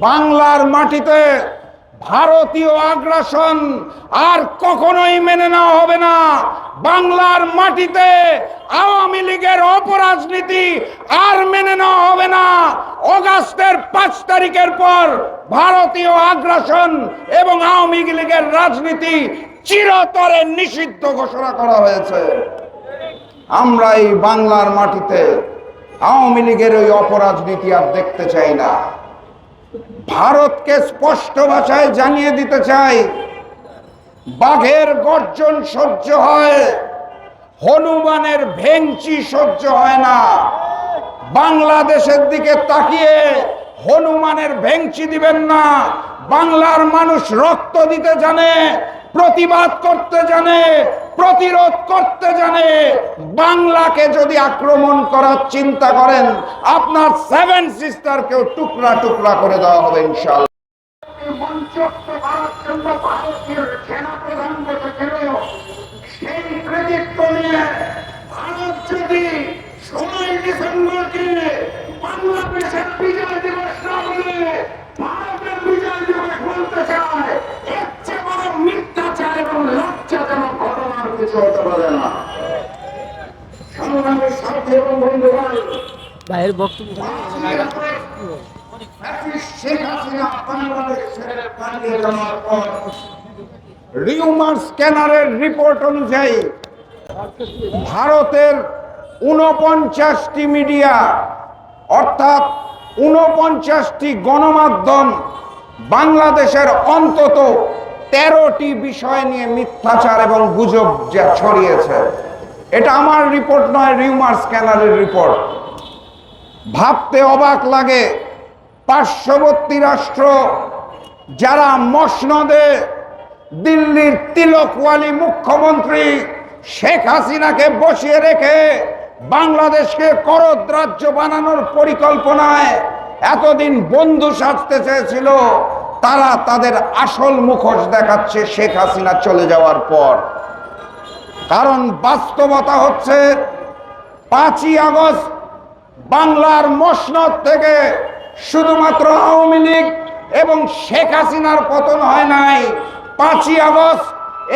বাংলার মাটিতে ভারতীয় আগ্রাসন আর কখনোই মেনে নেওয়া হবে না। বাংলার মাটিতে আওয়ামী লীগের অপরাজনীতি আর মেনে নেওয়া হবে না। অগাস্টের পাঁচ তারিখের পর ভারতীয় আগ্রাসন এবং আওয়ামী লীগের রাজনীতি চিরতরে নিষিদ্ধ ঘোষণা করা হয়েছে। আমরা এই বাংলার মাটিতে আওয়ামী লীগের ওই অপরাজনীতি আর দেখতে চাই না। ভারতকে স্পষ্ট ভাষায় জানিয়ে দিতে চাই, বাঘের গর্জন সহ্য হয়, হনুমানের ভেঞ্চি সহ্য হয় না। বাংলাদেশের দিকে তাকিয়ে হনুমানের ভেঞ্চি দিবেন না। বাংলার মানুষ রক্ত দিতে জানে, প্রতিবাদ করতে জানে, প্রতিরোধ করতে জানে। বাংলাকে যদি আক্রমণ করার চিন্তা করেন, আপনার সেভেন সিস্টারকেও টুকরা টুকরা করে দেওয়া হবে ইনশাল্লাহ মঞ্চস্থ করার জন্য ভারতীয় সেনাপ্রধান বসেছিল সেই কৃতিত্ব নিয়ে ভারত যদি ষোলোই ডিসেম্বরকে বাংলাদেশের বিজয় দিবস না বলে ভারতের বিজয় দিবস বলতে চায় এর চেয়ে বড় মিথ্যাচার এবং লজ্জাজনক ঘটনার কিছু হতে পারে না। সংগ্রামের সাথে এবং বন্ধুগণ ভাইয়ের বক্তব্য শেখ হাসিনা বাংলাদেশ পালিয়ে যাওয়ার পর রিউমার স্ক্যানারের রিপোর্ট অনুযায়ী ভারতের উনপঞ্চাশটি মিডিয়া অর্থাৎ উনপঞ্চাশটি গণমাধ্যম বাংলাদেশের অন্তত তেরোটি বিষয় নিয়ে মিথ্যাচার এবং গুজব ছড়িয়েছে। এটা আমার রিপোর্ট নয়, রিউমার স্ক্যানারের রিপোর্ট। ভাবতে অবাক লাগে, পার্শ্ববর্তী রাষ্ট্র যারা মসনদে দিল্লির তিলকওয়ালি মুখ্যমন্ত্রী শেখ হাসিনাকে বসিয়ে রেখে বাংলাদেশকে করদ রাজ্য বানানোর পরিকল্পনায় এতদিন বন্ধু সাজতে চেয়েছিল তারা তাদের আসল মুখোশ দেখাচ্ছে শেখ হাসিনা চলে যাওয়ার পর। কারণ বাস্তবতা হচ্ছে, পাঁচই আগস্ট বাংলার মসনদ থেকে শুধুমাত্র আওয়ামী লীগ এবং শেখ হাসিনার পতন হয় নাই। পাঁচই আগস্ট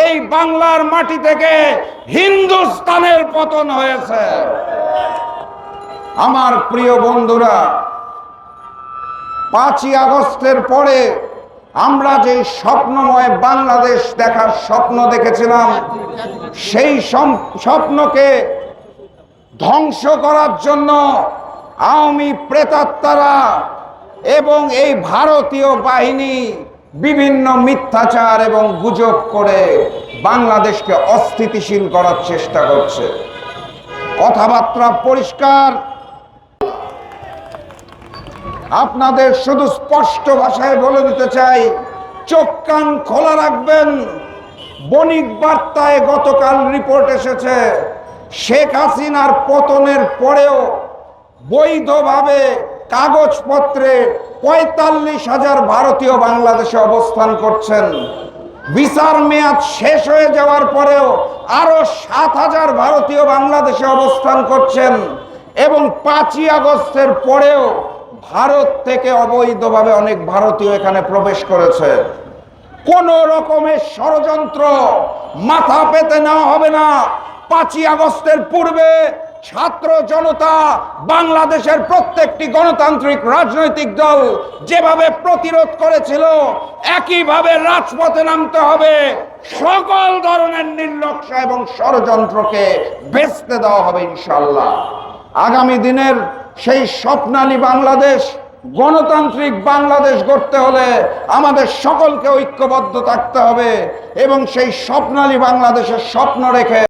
এই বাংলার মাটি থেকে হিন্দুস্তানের পতন হয়েছে। আমার প্রিয় বন্ধুরা, পাঁচই আগস্টের পরে আমরা যে স্বপ্নময় বাংলাদেশ দেখার স্বপ্ন দেখেছিলাম, সেই স্বপ্নকে ধ্বংস করার জন্য আওয়ামী প্রেতাত্মারা এবং এই ভারতীয় বাহিনী বিভিন্ন মিথ্যাচার এবং গুজব করে বাংলাদেশকে অস্থিতিশীল করার চেষ্টা করছে। কথাবার্তা পরিষ্কার আপনাদের শুধু স্পষ্ট ভাষায় বলে দিতে চাই, চোখ কান খোলা রাখবেন। বণিক বার্তায় গতকাল রিপোর্ট এসেছে, শেখ হাসিনার পতনের পরেও বৈধভাবে কাগজপত্রে পঁয়তাল্লিশ হাজার ভারতীয় বাংলাদেশে অবস্থান করছেন। ভিসার মেয়াদ শেষ হয়ে যাওয়ার পরেও আরও সাত হাজার ভারতীয় বাংলাদেশে অবস্থান করছেন এবং পাঁচই আগস্টের পরেও ভারত থেকে অবৈধভাবে অনেক ভারতীয় এখানে প্রবেশ করেছে। কোন রকমের ষড়যন্ত্র মাথা পেতে নেওয়া হবে না। পাঁচই আগস্টের পূর্বে ছাত্র জনতা বাংলাদেশের প্রত্যেকটি গণতান্ত্রিক রাজনৈতিক দল যেভাবে প্রতিরোধ করেছিল, একইভাবে রাজপথে নামতে হবে। সকল ধরনের নির্লক্ষ্য এবং ষড়যন্ত্রকে বেচতে দেওয়া হবে ইনশাল্লাহ আগামী দিনের সেই স্বপ্নালী বাংলাদেশ, গণতান্ত্রিক বাংলাদেশ গড়তে হলে আমাদের সকলকে ঐক্যবদ্ধ থাকতে হবে এবং সেই স্বপ্নালী বাংলাদেশের স্বপ্ন রেখে